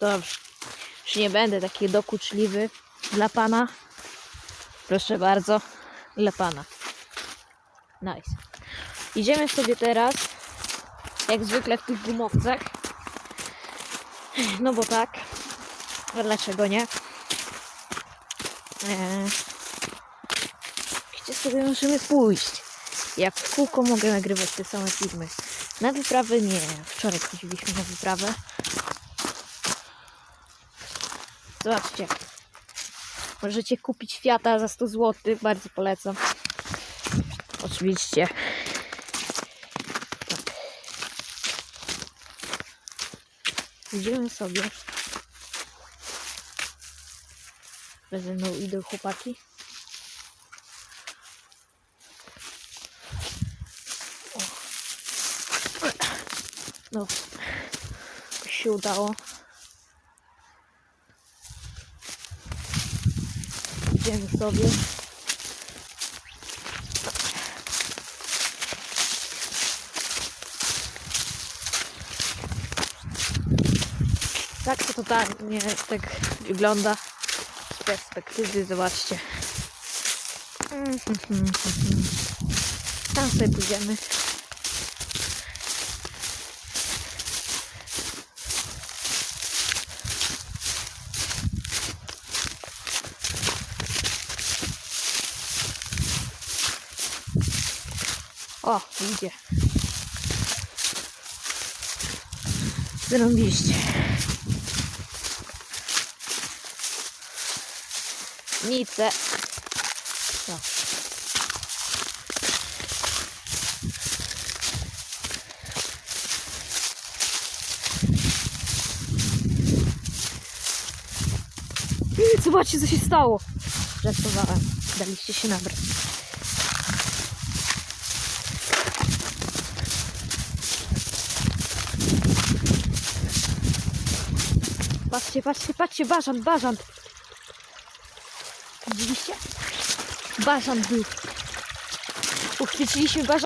Dobrze. Już nie będę taki dokuczliwy dla pana. Proszę bardzo, dla pana. Nice. Idziemy sobie teraz, jak zwykle w tych gumowcach. No bo tak. A dlaczego nie? Eee, gdzie sobie możemy pójść? Jak w kółko mogę nagrywać te same filmy? Na wyprawę nie. Wczoraj chodziliśmy na wyprawę. Zobaczcie. Możecie kupić Fiata za 100 zł. Bardzo polecam. Oczywiście. Tak. Idziemy sobie. Ze mną idą chłopaki. No, się udało. Idziemy sobie. Tak to totalnie tak wygląda z perspektywy, zobaczcie. Tam sobie pójdziemy. O, idzie. Zrobiliście. Nice. Zobaczcie, co się stało. Żartowałem. Daliście się nabrać. Patrzcie, patrzcie, patrzcie, bażant, bażant. Widzieliście? Bażant był. Uchwyciliśmy bażant.